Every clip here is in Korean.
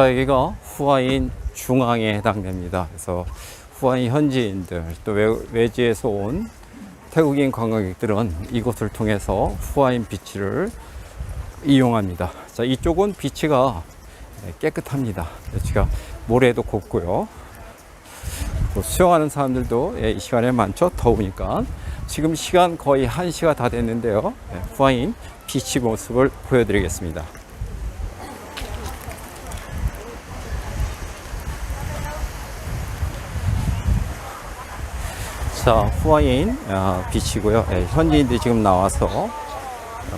자, 여기가 후아인 중앙에 해당됩니다. 그래서 후아인 현지인들, 또 외, 외지에서 온 태국인 관광객들은 이곳을 통해서 후아인 비치를 이용합니다. 자, 이쪽은 비치가 깨끗합니다. 비치가 모래도 곱고요. 또 수영하는 사람들도 예, 이 시간에 많죠. 더우니까. 지금 시간 거의 1시가 다 됐는데요. 예, 후아인 비치 모습을 보여드리겠습니다. 자, 후아인 어, 비치고요. 예, 현지인들이 지금 나와서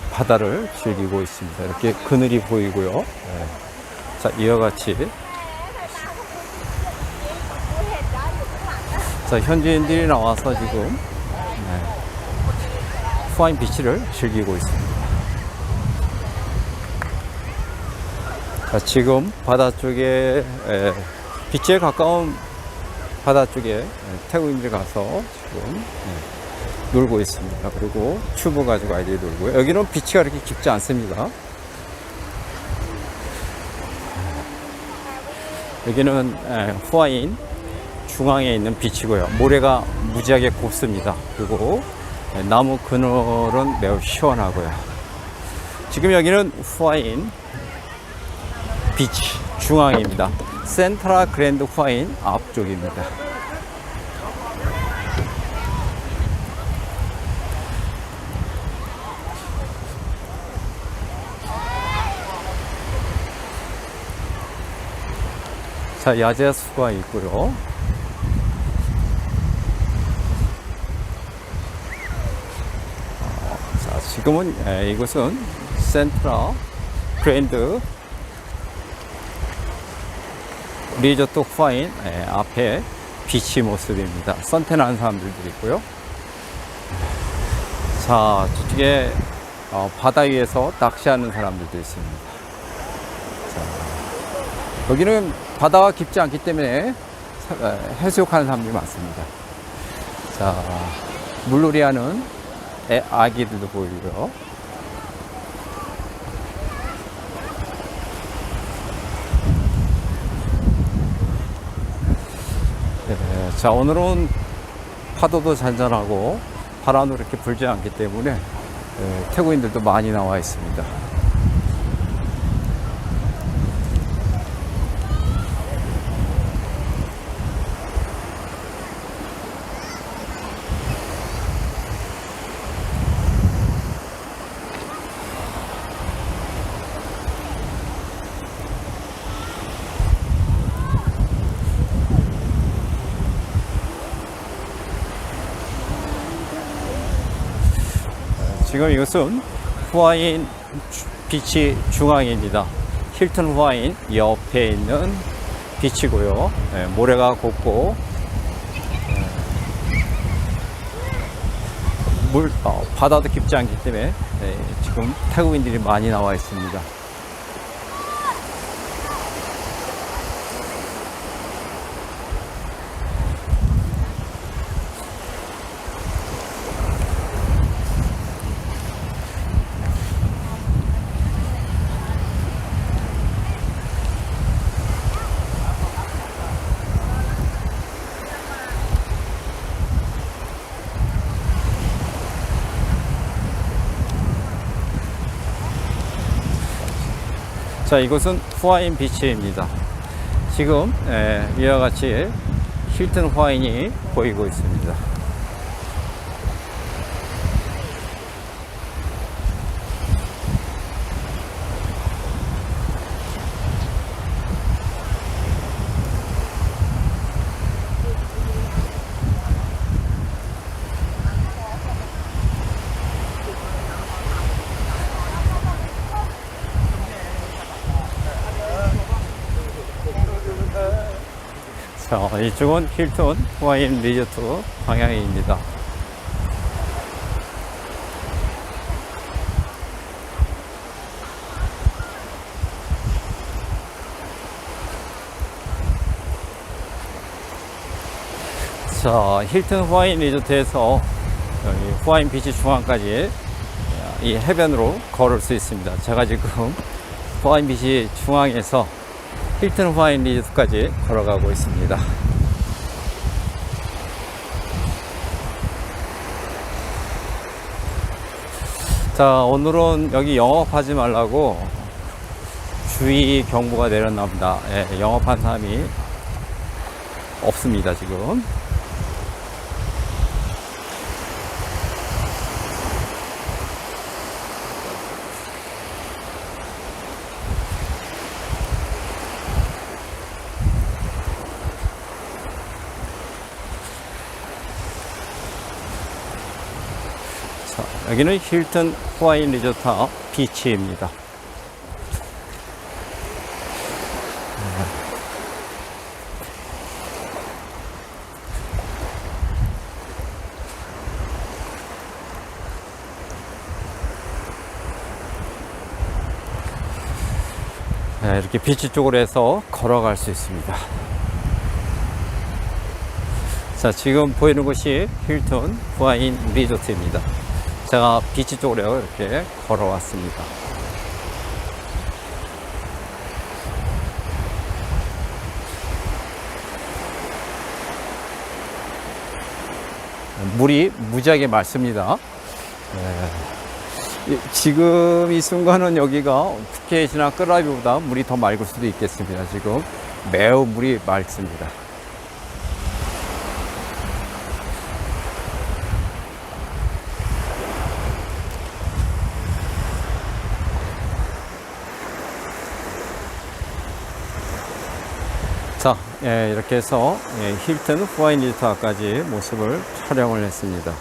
바다를 즐기고 있습니다. 이렇게 그늘이 보이고요. 예. 자, 이와 같이 자, 현지인들이 나와서 지금 네, 후아인 비치를 즐기고 있습니다. 자, 지금 바다 쪽에 에, 비치에 가까운 바다 쪽에 에, 태국인들이 가서 지금 예, 놀고 있습니다. 그리고 튜브 가지고 아이들이 놀고요. 여기는 비치가 이렇게 깊지 않습니다. 여기는 에, 후아인 중앙에 있는 비치고요. 모래가 무지하게 곱습니다. 그리고 나무 그늘은 매우 시원하고요. 지금 여기는 후아인 비치 중앙입니다. 센트라 그랜드 후아인 앞쪽입니다. 자, 야자수가 있고요. 자, 지금은 에, 이곳은 센트라 그랜드 리조트 후아인 에, 앞에 비치 모습입니다. 선탠하는 사람들도 있고요. 자, 저쪽에 어, 바다 위에서 낚시하는 사람들도 있습니다. 자, 여기는 바다가 깊지 않기 때문에 사- 에, 해수욕하는 사람들이 많습니다. 자, 물놀이 하는 애, 아기들도 보이고요. 네, 자, 오늘은 파도도 잔잔하고 바람도 이렇게 불지 않기 때문에 예, 태국인들도 많이 나와 있습니다. 지금 이것은 후아인 주- 비치 중앙입니다. 힐튼 후아인 옆에 있는 비치고요. 예, 모래가 곱고 예, 물 어, 바다도 깊지 않기 때문에 예, 지금 태국인들이 많이 나와 있습니다. 자, 이곳은 후아인 비치입니다. 지금 예, 이와 같이 힐튼 후아인이 보이고 있습니다. 자, 이쪽은 힐튼 후아인 리조트 방향입니다. 자, 힐튼 후아인 리조트에서 여기 후아인 비치 중앙까지 이 해변으로 걸을 수 있습니다. 제가 지금 후아인 비치 중앙에서 힐튼 후아인 리조트까지 걸어가고 있습니다. 자, 오늘은 여기 영업하지 말라고 주의 경보가 내렸나 보다. 예, 영업한 사람이 없습니다, 지금. 자, 여기는 힐튼 후아인 리조트 비치입니다. 네, 이렇게 비치 쪽으로 해서 걸어갈 수 있습니다. 자, 지금 보이는 곳이 힐튼 후아인 리조트입니다. 제가 비치 쪽으로 이렇게 걸어왔습니다. 물이 무지하게 맑습니다. 네. 이- 지금 이 순간은 여기가 푸켓이나 끄라비보다 물이 더 맑을 수도 있겠습니다. 지금 매우 물이 맑습니다. 자, 예, 이렇게 해서 예, 힐튼 후아인 리조트까지 모습을 촬영을 했습니다.